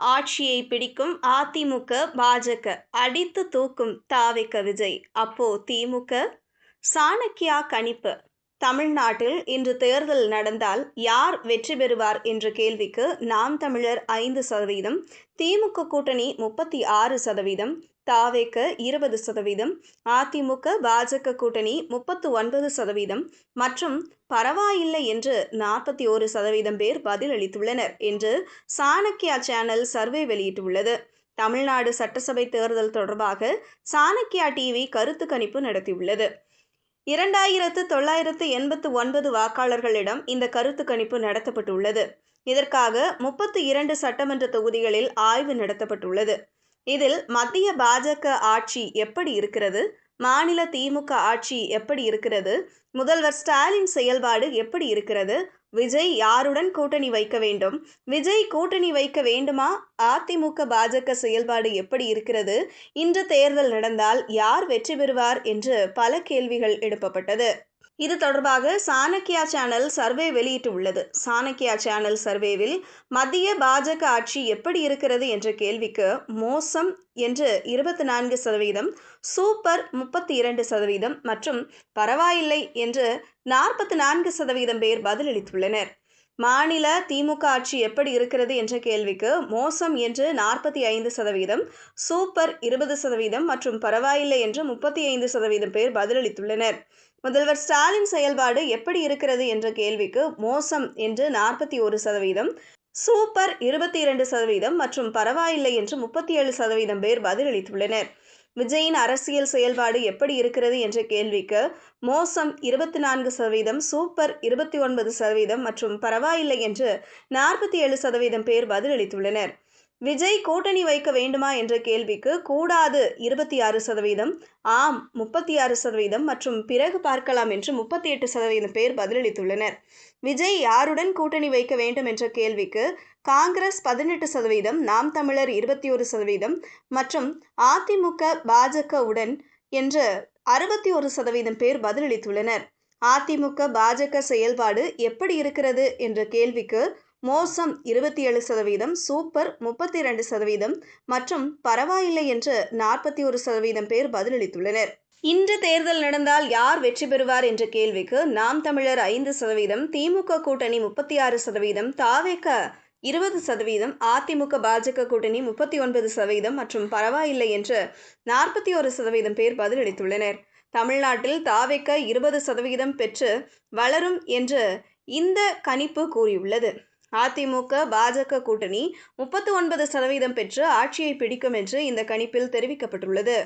ஆட்சியை பிடிக்கும் அதிமுக பாஜக. அடித்து தூக்கும் தாவிக்க விஜய். அப்போ திமுக சாணக்கியா கணிப்பு. தமிழ்நாட்டில் இன்று தேர்தல் நடந்தால் யார் வெற்றி பெறுவார் என்ற கேள்விக்கு நாம் தமிழர் ஐந்து சதவீதம் திமுக கூட்டணி முப்பத்தி ஆறு சதவீதம் தாவேக்க இருபது சதவீதம் அதிமுக பாஜக கூட்டணி முப்பத்து ஒன்பது சதவீதம் மற்றும் பரவாயில்லை என்று நாற்பத்தி ஓரு சதவீதம் பேர் பதிலளித்துள்ளனர் என்று சாணக்கியா சேனல் சர்வே வெளியிட்டுள்ளது. தமிழ்நாடு சட்டசபை தேர்தல் தொடர்பாக சாணக்கியா டிவி கருத்து கணிப்பு நடத்தியுள்ளது. இரண்டாயிரத்து தொள்ளாயிரத்து எண்பத்து ஒன்பது வாக்காளர்களிடம் இந்த கருத்து கணிப்பு நடத்தப்பட்டுள்ளது. இதற்காக முப்பத்து இரண்டு சட்டமன்ற தொகுதிகளில் ஆய்வு நடத்தப்பட்டுள்ளது. இதில் மத்திய பாஜக ஆட்சி எப்படி இருக்கிறது? மாநில திமுக ஆட்சி எப்படி இருக்கிறது? முதல்வர் ஸ்டாலின் செயல்பாடு எப்படி இருக்கிறது? விஜய் யாருடன் கூட்டணி வைக்க வேண்டும்? விஜய் கூட்டணி வைக்க வேண்டுமா? அதிமுக பாஜக செயல்பாடு எப்படி இருக்கிறது? இன்று தேர்தல் நடந்தால் யார் வெற்றி பெறுவார்? என்று பல கேள்விகள் எழுப்பப்பட்டது. இது தொடர்பாக சாணக்கியா சேனல் சர்வே வெளியிட்டுள்ளது. சாணக்கியா சேனல் சர்வேவில் மத்திய பாஜக ஆட்சி எப்படி இருக்கிறது என்ற கேள்விக்கு மோசம் என்று இருபத்தி நான்கு சதவீதம் சூப்பர் முப்பத்தி இரண்டு சதவீதம் மற்றும் பரவாயில்லை என்று நாற்பத்தி நான்கு சதவீதம் பேர் பதிலளித்துள்ளனர். மாநில திமுக ஆட்சி எப்படி இருக்கிறது என்ற கேள்விக்கு மோசம் என்று நாற்பத்தி ஐந்து சதவீதம் சூப்பர் இருபது சதவீதம் மற்றும் பரவாயில்லை என்று முப்பத்தி ஐந்து சதவீதம் பேர் பதிலளித்துள்ளனர். முதல்வர் ஸ்டாலின் செயல்பாடு எப்படி இருக்கிறது என்ற கேள்விக்கு மோசம் என்று நாற்பத்தி ஒரு சதவீதம் சூப்பர் இருபத்தி இரண்டு சதவீதம் மற்றும் பரவாயில்லை என்று முப்பத்தி ஏழு சதவீதம் பேர் பதிலளித்துள்ளனர். விஜயின் அரசியல் செயல்பாடு எப்படி இருக்கிறது என்ற கேள்விக்கு மோசம் இருபத்தி நான்கு சதவீதம் சூப்பர் இருபத்தி ஒன்பது சதவீதம் மற்றும் பரவாயில்லை என்று நாற்பத்தி ஏழு சதவீதம் பேர் பதிலளித்துள்ளனர். விஜய் கூட்டணி வைக்க வேண்டுமா என்ற கேள்விக்கு கூடாது இருபத்தி ஆறு சதவீதம் ஆம் முப்பத்தி ஆறு சதவீதம் மற்றும் பிறகு பார்க்கலாம் என்று முப்பத்தி எட்டு சதவீதம் பேர் பதிலளித்துள்ளனர். விஜய் யாருடன் கூட்டணி வைக்க வேண்டும் என்ற கேள்விக்கு காங்கிரஸ் பதினெட்டு சதவீதம் நாம் தமிழர் இருபத்தி ஒரு சதவீதம் மற்றும் அதிமுக பாஜக உடன் என்று அறுபத்தி ஒரு சதவீதம் பேர் பதிலளித்துள்ளனர். அதிமுக பாஜக செயல்பாடு எப்படி இருக்கிறது என்ற கேள்விக்கு மோசம் இருபத்தி ஏழு சதவீதம் சூப்பர் முப்பத்தி இரண்டு சதவீதம் மற்றும் பரவாயில்லை என்று நாற்பத்தி ஒரு சதவீதம் பேர் பதிலளித்துள்ளனர். இன்று தேர்தல் நடந்தால் யார் வெற்றி பெறுவார் என்ற கேள்விக்கு நாம் தமிழர் ஐந்து சதவீதம் திமுக கூட்டணி முப்பத்தி ஆறு சதவீதம் தாவேக்க இருபது சதவீதம் அதிமுக பாஜக கூட்டணி முப்பத்தி ஒன்பது சதவீதம் மற்றும் பரவாயில்லை என்று நாற்பத்தி ஒரு சதவீதம் பேர் பதிலளித்துள்ளனர். தமிழ்நாட்டில் தாவேக்க இருபது சதவீதம் பெற்று வளரும் என்று இந்த கணிப்பு கூறியுள்ளது. அதிமுக பாஜக கூட்டணி முப்பத்து ஒன்பது சதவீதம் பெற்று ஆட்சியை பிடிக்கும் என்று இந்த கணிப்பில் தெரிவிக்கப்பட்டுள்ளது.